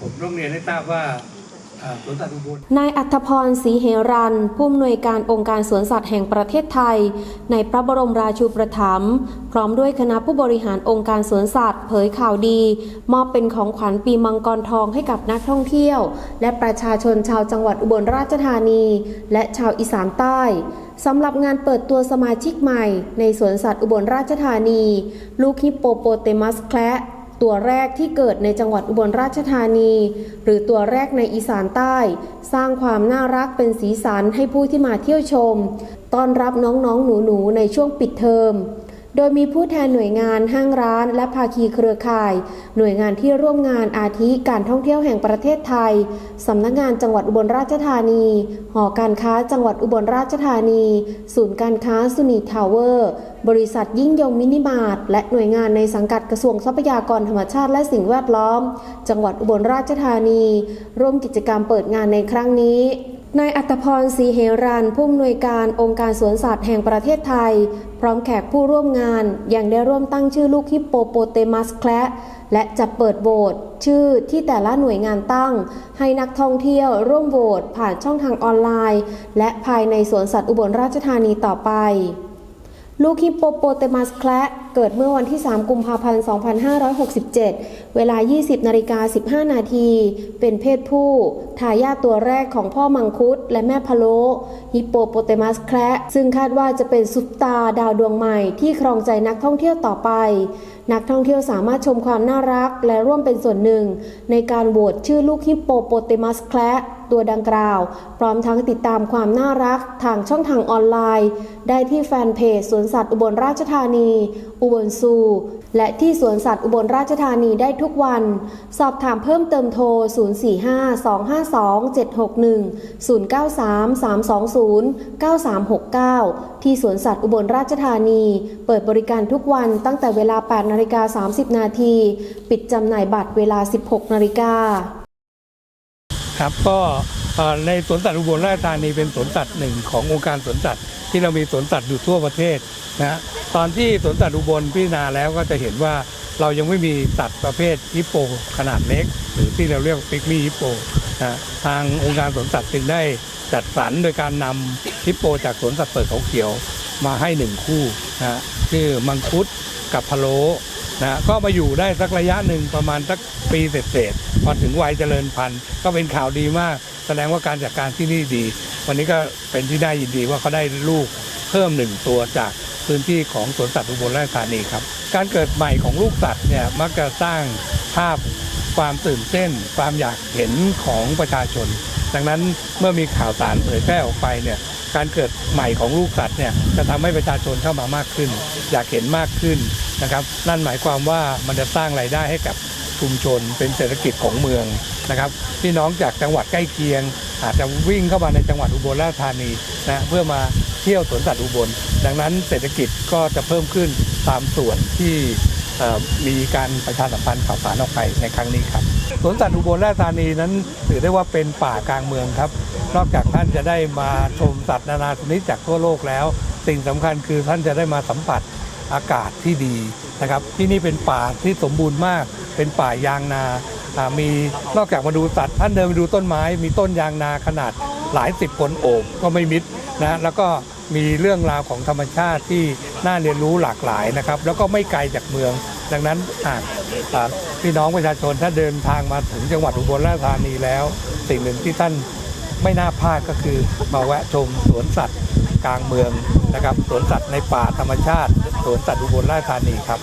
ผมต้องเรียนให้ทราบว่าสวนสัตว์อุบลนายอัธพรศรีเหรันผู้อำนวยการองค์การสวนสัตว์แห่งประเทศไทย ในพระบรมราชูปถัมภ์พร้อมด้วยคณะผู้บริหารองค์การสวนสัตว์ เผยข่าวดี มอบเป็นของขวัญปีมังกรทองให้กับนักท่องเที่ยว และประชาชนชาวจังหวัดอุบลราชธานี และชาวอีสานใต้สำหรับงานเปิดตัวสมาชิกใหม่ ในสวนสัตว์อุบลราชธานี ลูกฮิปโปโปเตมัสแคระ ตัวแรกที่เกิดในจังหวัดอุบลราชธานี หรือตัวแรกในอีสานใต้ สร้างความน่ารักเป็นสีสันให้ผู้ที่มาเที่ยวชม ต้อนรับน้องๆหนูๆในช่วงปิดเทอม โดยมีผู้แทนหน่วยงานห้างร้าน และภาคีเครือข่าย หน่วยงานที่ร่วมงานอาทิการท่องเที่ยวแห่งประเทศไทย สำนักงานจังหวัดอุบลราชธานี หอการค้าจังหวัดอุบลราชธานี ศูนย์การค้าสุนีทาวเวอร์ บริษัทยิ่งยงมินิมาร์ทและหน่วยงานในสังกัดกระทรวงทรัพยากรธรรมชาติและสิ่งแวดล้อม จังหวัดอุบลราชธานี ร่วมกิจกรรมเปิดงานในครั้งนี้ นายอัตพรศรีเหรันผู้อำนวยการองค์การสวนสัตว์แห่งประเทศไทย พร้อมแขกผู้ร่วมงานยังได้ร่วมตั้งชื่อลูกฮิปโปโปเตมัสแคระและจะเปิดโหวตชื่อที่แต่ละหน่วยงานตั้ง ให้นักท่องเที่ยวร่วมโหวตผ่านช่องทางออนไลน์ และภายในสวนสัตว์อุบลราชธานีต่อไป ลูกฮิปโปโปเตมัสแคระ เกิดเมื่อวันที่ 3 กุมภาพันธ์ 2567 เวลา 20 นาฬิกา 15 นาที เป็นเพศผู้ ทายาทตัวแรกของพ่อมังคุดและแม่พะโลฮิปโปโปเตมัสแคระซึ่งคาดว่าจะเป็นซุปตาดาวดวงใหม่ที่ครองใจนักท่องเที่ยวต่อไป นักท่องเที่ยวสามารถชมความน่ารักและร่วมเป็นส่วนหนึ่ง ในการโหวตชื่อลูกฮิปโปโปเตมัสแคระตัวดังกล่าว พร้อมทั้งติดตามความน่ารักทางช่องทางออนไลน์ ได้ที่แฟนเพจสวนสัตว์อุบลราชธานีอุบลซู และที่สวนสัตว์อุบลราชธานีได้ทุกวัน สอบถามเพิ่มเติมโทร 045-252-761 093-320-9369 ที่สวนสัตว์อุบลราชธานี เปิดบริการทุกวันตั้งแต่เวลา 8นาฬิกา30 นาที ปิดจำหน่ายบัตรเวลา 16นาฬิกาครับก็ในสวนสัตว์อุบลราชธานีเป็นสวนสัตว์หนึ่งขององค์การสวนสัตว์ที่เรามีสวนสัตว์อยู่ทั่วประเทศนะ ตอนที่สวนสัตว์อุบลพิจารณาแล้วก็จะเห็นว่าเรายังไม่มีสัตว์ประเภทฮิปโป ขนาดเล็ก หรือที่เราเรียกปิกมี่ฮิปโปนะทางองค์การสวนสัตว์จึงได้จัดสรรโดยการนำฮิปโป จากสวนสัตว์เปิดเขาเขียวมาให้หนึ่งคู่นะฮะชื่อมังคุดกับพะโลนะก็มาอยู่ได้สักระยะหนึ่งประมาณสักปีเศษๆพอถึงวัยเจริญพันธุ์ ก็เป็นข่าวดีมาก แสดงว่าการจัดการที่นี่ดี วันนี้ก็เป็นที่น่ายินดีว่าเขาได้ลูกเพิ่มหนึ่งตัวจาก พื้นที่ของสวนสัตว์อุบลราชธานีครับ การเกิดใหม่ของลูกสัตว์เนี่ยมักจะสร้างภาพความตื่นเต้น ความอยากเห็นของประชาชน ดังนั้นเมื่อมีข่าวสารเผยแพร่ออกไปเนี่ยการเกิดใหม่ของลูกสัตว์เนี่ยจะทำให้ประชาชนเข้ามามากขึ้น อยากเห็นมากขึ้นนะครับ นั่นหมายความว่ามันจะสร้างรายได้ให้กับชุมชน เป็นเศรษฐกิจของเมืองนะครับพี่น้องจากจังหวัดใกล้เคียง อาจจะวิ่งเข้ามาในจังหวัดอุบลราชธานีนะเพื่อมา เที่ยวสวนสัตว์อุบล ดังนั้นเศรษฐกิจก็จะเพิ่มขึ้นตามส่วนที่มีการประชาสัมพันธ์ข่าวสารออกไปในครั้งนี้ครับสวนสัตว์อุบลราชธานีนั้นถือได้ว่าเป็นป่ากลางเมืองครับ นอกจากท่านจะได้มาชมสัตว์นานาชนิดจากทั่วโลกแล้ว สิ่งสำคัญคือท่านจะได้มาสัมผัสอากาศที่ดีนะครับ ที่นี่เป็นป่าที่สมบูรณ์มาก เป็นป่ายางนาอ่ามีนอกจากมาดูสัตว์ท่านเดินไปดูต้นไม้ มีต้นยางนาขนาดหลายสิบคนโอบก็ไม่มิดนะแล้วก็ มีเรื่องราวของธรรมชาติที่น่าเรียนรู้หลากหลายนะครับ แล้วก็ไม่ไกลจากเมือง ดังนั้นหากพี่น้องประชาชนถ้าเดินทางมาถึงจังหวัดอุบลราชธานีแล้ว สิ่งหนึ่งที่ท่านไม่น่าพลาดก็คือมาแวะชมสวนสัตว์กลางเมืองนะครับสวนสัตว์ในป่าธรรมชาติสวนสัตว์อุบลราชธานีครับ